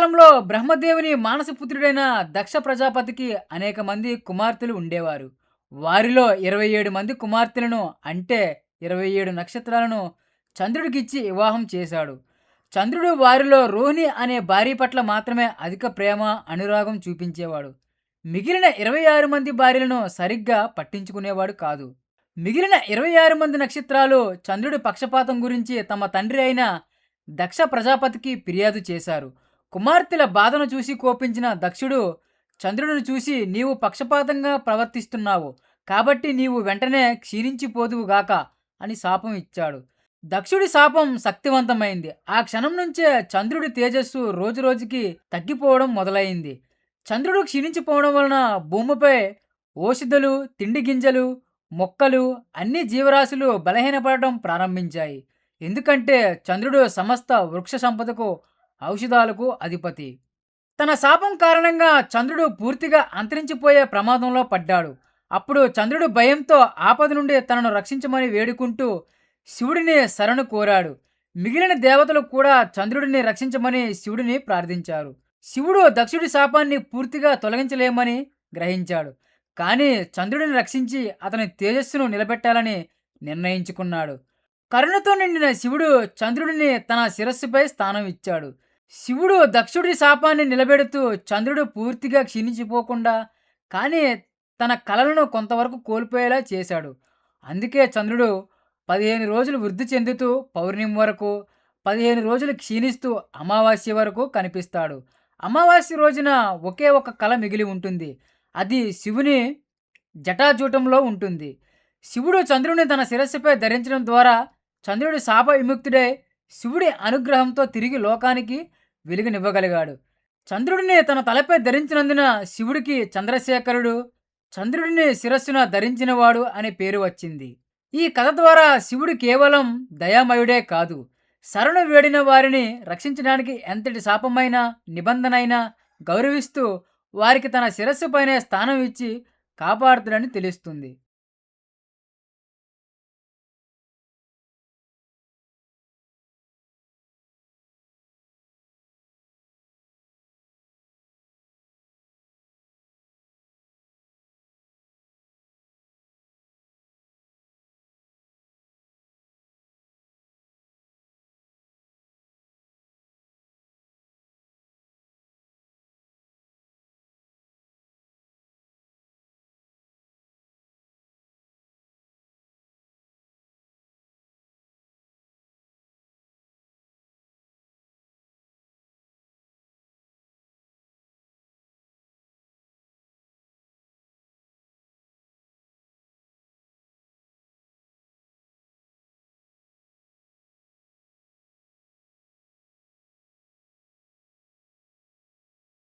పూర్వకాలంలో బ్రహ్మదేవుని మానసపుత్రుడైన దక్ష ప్రజాపతికి అనేక మంది కుమార్తెలు ఉండేవారు. వారిలో ఇరవై ఏడు మంది కుమార్తెలను అంటే ఇరవై ఏడు నక్షత్రాలను చంద్రుడికిచ్చి వివాహం చేశాడు. చంద్రుడు వారిలో రోహిణి అనే భార్య పట్ల మాత్రమే అధిక ప్రేమ అనురాగం చూపించేవాడు. మిగిలిన ఇరవై ఆరు మంది భార్యలను సరిగ్గా పట్టించుకునేవాడు కాదు. మిగిలిన ఇరవై ఆరు మంది నక్షత్రాలు చంద్రుడి పక్షపాతం గురించి తమ తండ్రి అయిన దక్ష ప్రజాపతికి ఫిర్యాదు చేశారు. కుమార్తెల బాధను చూసి కోపించిన దక్షుడు చంద్రుడిని చూసి నీవు పక్షపాతంగా ప్రవర్తిస్తున్నావు. కాబట్టి నీవు వెంటనే క్షీణించిపోదువుగాక అని శాపం ఇచ్చాడు. దక్షుడి శాపం శక్తివంతమైంది. ఆ క్షణం నుంచే చంద్రుడి తేజస్సు రోజురోజుకి తగ్గిపోవడం మొదలైంది. చంద్రుడు క్షీణించిపోవడం వలన భూమిపై ఓషధులు తిండి గింజలు మొక్కలు అన్ని జీవరాశులు బలహీనపడటం ప్రారంభించాయి. ఎందుకంటే చంద్రుడు సమస్త వృక్ష సంపదకు ఔషధాలకు అధిపతి. తన శాపం కారణంగా చంద్రుడు పూర్తిగా అంతరించిపోయే ప్రమాదంలో పడ్డాడు. అప్పుడు చంద్రుడు భయంతో ఆపద నుండి తనను రక్షించమని వేడుకుంటూ శివుడిని శరణు కోరాడు. మిగిలిన దేవతలు కూడా చంద్రుడిని రక్షించమని శివుడిని ప్రార్థించారు. శివుడు దక్షుడి శాపాన్ని పూర్తిగా తొలగించలేమని గ్రహించాడు. కానీ చంద్రుడిని రక్షించి అతని తేజస్సును నిలబెట్టాలని నిర్ణయించుకున్నాడు. కరుణతో నిండిన శివుడు చంద్రుడిని తన శిరస్సుపై స్థానం ఇచ్చాడు. శివుడు దక్షుడి శాపాన్ని నిలబెడుతూ చంద్రుడు పూర్తిగా క్షీణించిపోకుండా కానీ తన కళలను కొంతవరకు కోల్పోయేలా చేశాడు. అందుకే చంద్రుడు పదిహేను రోజులు వృద్ధి చెందుతూ పౌర్ణమి వరకు పదిహేను రోజులు క్షీణిస్తూ అమావాస్య వరకు కనిపిస్తాడు. అమావాస్య రోజున ఒకే ఒక కళ మిగిలి ఉంటుంది. అది శివుని జటాజూటంలో ఉంటుంది. శివుడు చంద్రుడిని తన శిరస్సుపై ధరించడం ద్వారా చంద్రుడి శాప విముక్తుడై శివుడి అనుగ్రహంతో తిరిగి లోకానికి వెలుగునివ్వగలిగాడు. చంద్రుడిని తన తలపై ధరించినందున శివుడికి చంద్రశేఖరుడు చంద్రుడిని శిరస్సున ధరించినవాడు అనే పేరు వచ్చింది. ఈ కథ ద్వారా శివుడు కేవలం దయామయుడే కాదు శరణు వేడిన వారిని రక్షించడానికి ఎంతటి శాపమైన నిబంధనైనా గౌరవిస్తూ వారికి తన శిరస్సుపైనే స్థానం ఇచ్చి కాపాడుతాడని తెలుస్తుంది.